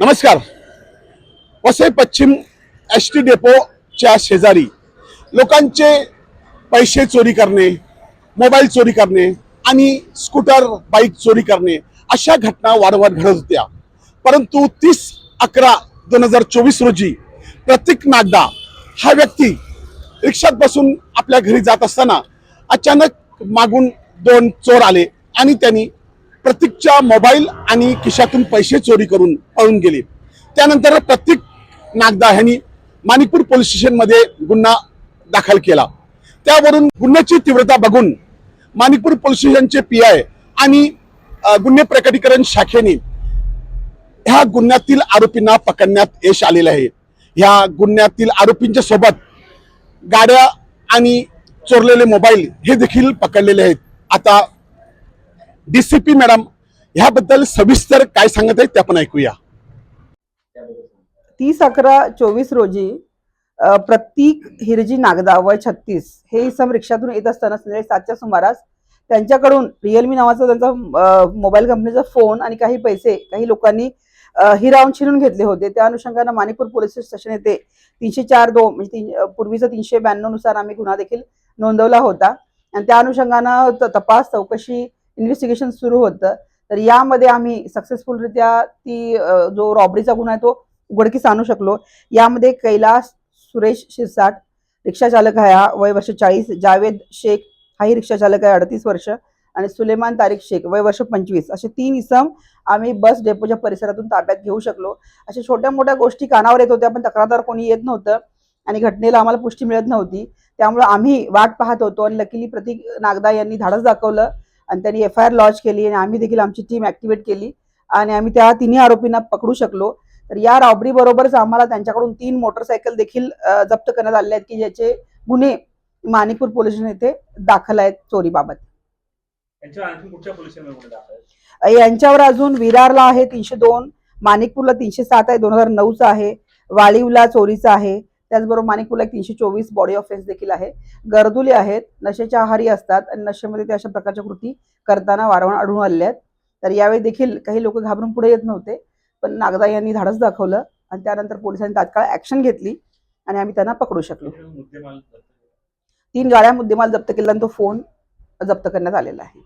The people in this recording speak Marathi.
नमस्कार. वसई पश्चिम एस टी डेपोच्या शेजारी लोकांचे पैसे चोरी करणे मोबाईल चोरी करणे आणि स्कूटर बाईक चोरी करणे अशा घटना वारंवार घडत होत्या. परंतु तीस अकरा दोन हजार चोवीस रोजी प्रतीक नागदा हा व्यक्ती रिक्षात बसून आपल्या घरी जात असताना अचानक मागून दोन चोर आले आणि त्यांनी प्रतीकच्या मोबाईल आणि खिशातून पैसे चोरी करून पळून गेले. त्यानंतर प्रतीक नागदा यांनी माणिकपूर पोलीस स्टेशनमध्ये गुन्हा दाखल केला. त्यावरून गुन्ह्याची तीव्रता बघून माणिकपूर पोलीस स्टेशनचे पी आय आणि गुन्हे प्रकटीकरण शाखेने ह्या गुन्ह्यातील आरोपींना पकडण्यात यश आलेले आहे. ह्या गुन्ह्यातील आरोपींच्या सोबत गाड्या आणि चोरलेले मोबाईल हे देखील पकडलेले आहेत. आता डीसीपी मॅडम ह्याबद्दल सविस्तर काय सांगत आहेत ते आपण ऐकूया. तीस अकरा चोवीस रोजी प्रतीक हिरजी नागदा वय छत्तीस हे इसम रिक्षातून येत असताना संध्याकाळी सातच्या सुमारास त्यांच्याकडून रिअलमी नावाचा त्यांचा मोबाईल कंपनीचा फोन आणि काही पैसे काही लोकांनी हिरावून छिरून घेतले होते. त्या अनुषंगानं मानिकपूर पोलीस स्टेशन येथे तीनशे चार दोन म्हणजे तीन पूर्वीचा तीनशे ब्याण्णवनुसार आम्ही गुन्हा देखील नोंदवला होता. आणि त्या अनुषंगानं तपास चौकशी इन्व्हेस्टिगेशन सुरू होतं. तर यामध्ये आम्ही सक्सेसफुलरित्या ती जो रॉबरीचा गुन्हा आहे तो उघडकीस आणू शकलो. यामध्ये कैलास सुरेश शिरसाट रिक्षा चालक आहे हा वय वर्ष चाळीस जावेद शेख हाही रिक्षा चालक आहे अडतीस वर्ष आणि सुलेमान तारिक शेख वय वर्ष पंचवीस. असे तीन इसम आम्ही बस डेपोच्या परिसरातून ताब्यात घेऊ शकलो. अशा छोट्या मोठ्या गोष्टी कानावर येत होत्या पण तक्रारदार कोणी येत नव्हतं आणि घटनेला आम्हाला पुष्टी मिळत नव्हती. त्यामुळे आम्ही वाट पाहत होतो आणि लकीली प्रतीक नागदा यांनी धाडस दाखवलं. आणि त्यांनी एफ आय आर लॉन्च केली आणि आम्ही देखील आमची टीम ऍक्टिव्हेट केली. आणि आम्ही त्या तिन्ही आरोपींना पकडू शकलो. तर या रॉबरी बरोबरच आम्हाला त्यांच्याकडून तीन मोटरसायकल देखील जप्त करण्यात आले आहेत की ज्याचे गुन्हे माणिकपूर पोलीस स्टेशन येथे दाखल आहेत चोरीबाबत. यांच्यावर अजून विरारला आहे तीनशे दोन माणिकपूरला तीनशे सात आहे दोन हजार नऊचा आहे वाळीवला चोरीचा आहे. त्याचबरोबर माणिकपूरला एक तीनशे चोवीस बॉडी ऑफेन्स देखील आहे. गर्दुले आहेत नशेच्या आहारी असतात आणि नशेमध्ये ते अशा प्रकारच्या कृती करताना वारंवार आढळून आलेल्या आहेत. तर यावेळी देखील काही लोक घाबरून पुढे येत नव्हते पण नागदा यांनी धाडस दाखवलं आणि त्यानंतर पोलिसांनी तात्काळ ऍक्शन घेतली आणि आम्ही त्यांना पकडू शकलो. तीन गाड्या मुद्देमाल जप्त केला आणि तो फोन जप्त करण्यात आलेला आहे.